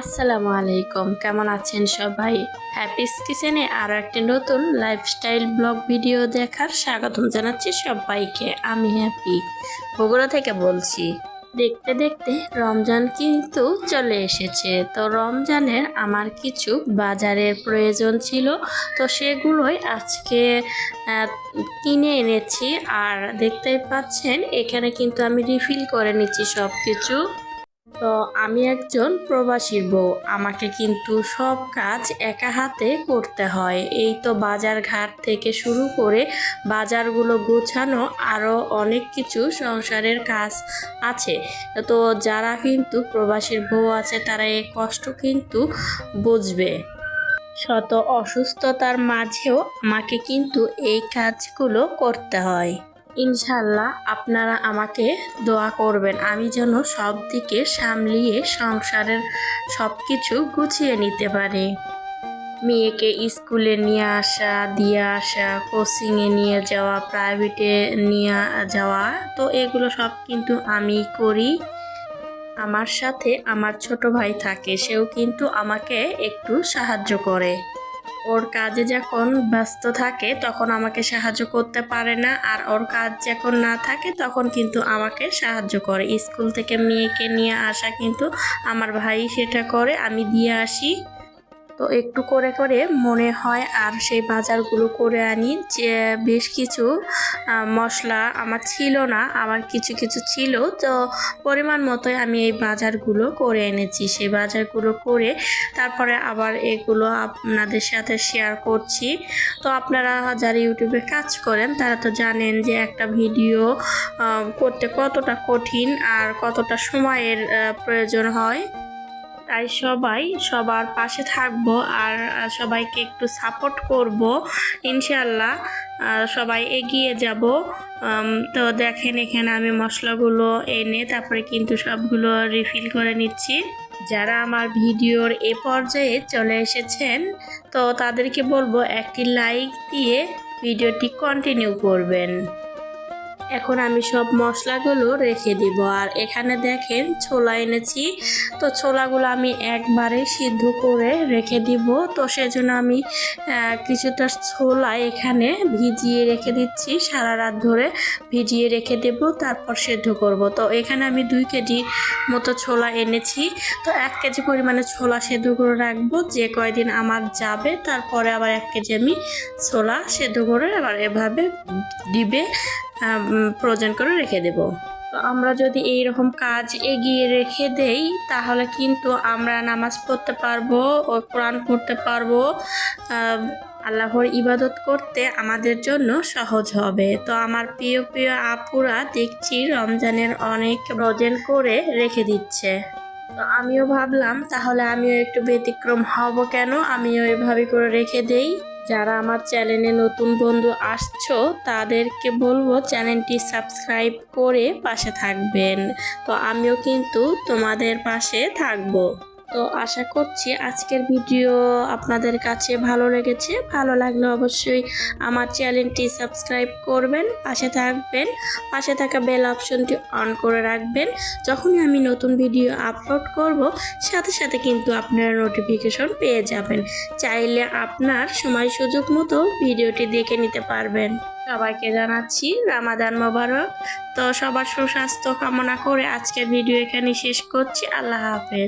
আসসালামু আলাইকুম, কেমন আছেন সবাই? হ্যাপিস কিচেনে আরও একটি নতুন লাইফস্টাইল ব্লগ ভিডিও দেখার স্বাগতম জানাচ্ছি সবাইকে। আমি হ্যাপি বগুড়া থেকে বলছি, দেখতে দেখতে রমজান কিন্তু চলে এসেছে। তো রমজানের আমার কিছু বাজারের প্রয়োজন ছিল, তো সেগুলোই আজকে কিনে এনেছি। আর দেখতেই পাচ্ছেন, এখানে কিন্তু আমি রিফিল করে নিচ্ছি সব কিছু তো আমি একজন প্রবাসীর বউ। আমাকে কিন্তু সব কাজ একা হাতে করতে হয়। এই তো বাজার ঘাট থেকে শুরু করে বাজারগুলো গোছানো আরও অনেক কিছু সংসারের কাজ আছে। তো যারা কিন্তু প্রবাসীর বউ আছে, তারা এই কষ্ট কিন্তু বুঝবে। শত অসুস্থতার মাঝেও আমাকে কিন্তু এই কাজগুলো করতে হয়। ইনশাল্লাহ আপনারা আমাকে দোয়া করবেন। আমি যেন সব দিকে সামলিয়ে সংসারের সব কিছু গুছিয়ে নিতে পারি। মেয়েকে স্কুলে নিয়ে আসা, দিয়ে আসা কোচিংয়ে নিয়ে যাওয়া প্রাইভেটে নিয়ে যাওয়া, তো এগুলো সব কিন্তু আমি করি। আমার সাথে আমার ছোট ভাই থাকে, সেও কিন্তু আমাকে একটু সাহায্য করে। ওর কাজে যখন ব্যস্ত থাকে, তখন আমাকে সাহায্য করতে পারে না। আর ওর কাজ যখন না থাকে, তখন কিন্তু আমাকে সাহায্য করে। স্কুল থেকে মেয়েকে নিয়ে আসা কিন্তু আমার ভাই সেটা করে। আমি দিয়ে আসি। তো একটু করে করে মনে হয় আর সেই বাজারগুলো করে আনি। যে বেশ কিছু মশলা আমার ছিল না, আবার কিছু কিছু ছিল। তো পরিমাণ মতোই আমি এই বাজারগুলো করে এনেছি। সেই বাজারগুলো করে তারপরে আবার এগুলো আপনাদের সাথে শেয়ার করছি। তো আপনারা যারা ইউটিউবে কাজ করেন, তারা তো জানেন যে একটা ভিডিও করতে কতটা কঠিন আর কতটা সময়ের প্রয়োজন হয়। তাই সবাই সবার পাশে থাকব আর সবাইকে একটু সাপোর্ট করব ইনশাল্লাহ সবাই এগিয়ে যাব। তো দেখেন এখানে আমি মশলাগুলো এনে তারপরে কিন্তু সবগুলো রিফিল করে নিচ্ছি। যারা আমার ভিডিওর এ পর্যায়ে চলে এসেছেন, তো তাদেরকে বলব একটি লাইক দিয়ে ভিডিওটি কন্টিনিউ করবেন। এখন আমি সব মশলাগুলো রেখে দিব। আর এখানে দেখেন ছোলা এনেছি। তো ছোলাগুলো আমি একবারে সিদ্ধ করে রেখে দিব। তো সেজন্য আমি কিছুটা ছোলা এখানে ভিজিয়ে রেখে দিচ্ছি। সারা রাত ধরে ভিজিয়ে রেখে দেব, তারপর সেদ্ধ করব। তো এখানে আমি দুই কেজি মতো ছোলা এনেছি। তো এক কেজি পরিমাণে ছোলা সেদ্ধ করে রাখব। যে কয়দিন আমার যাবে, তারপরে আবার এক কেজি আমি ছোলা সেদ্ধ করে আবার এভাবে ডিবে ফ্রোজেন করে রেখে দেব। তো আমরা যদি এই রকম কাজ এগিয়ে রেখে দেই, তাহলে কিন্তু আমরা নামাজ পড়তে পারব, ও কোরআন পড়তে পারব আল্লাহর ইবাদত করতে আমাদের জন্য সহজ হবে। তো আমার প্রিয় প্রিয় আপুরা, দেখছি রমজানের অনেক ফ্রোজেন করে রেখে দিচ্ছে। তো আমিও ভাবলাম, তাহলে আমিও একটু ব্যতিক্রম হব কেন? আমিও এভাবে করে রেখে দেই। যারা আমার চ্যানেলে নতুন বন্ধু আসছো, তাদেরকে বলব চ্যানেলটি সাবস্ক্রাইব করে পাশে থাকবেন। তো আমিও কিন্তু তোমাদের পাশে থাকব। তো আশা করছি আজকের ভিডিও আপনাদের কাছে ভালো লেগেছে। ভালো লাগলে অবশ্যই আমার চ্যানেলটি সাবস্ক্রাইব করবেন, পাশে থাকবেন, পাশে থাকা বেল অপশনটি অন করে রাখবেন। যখনই আমি নতুন ভিডিও আপলোড করব, সাথে সাথে কিন্তু আপনারা নোটিফিকেশন পেয়ে যাবেন। চাইলে আপনার সময় সুযোগ মতো ভিডিওটি দেখে নিতে পারবেন। সবাইকে জানাচ্ছি রামাদান মোবারক। তো সবার সুস্বাস্থ্য কামনা করে আজকের ভিডিও এখানে শেষ করছি। আল্লাহ হাফেজ।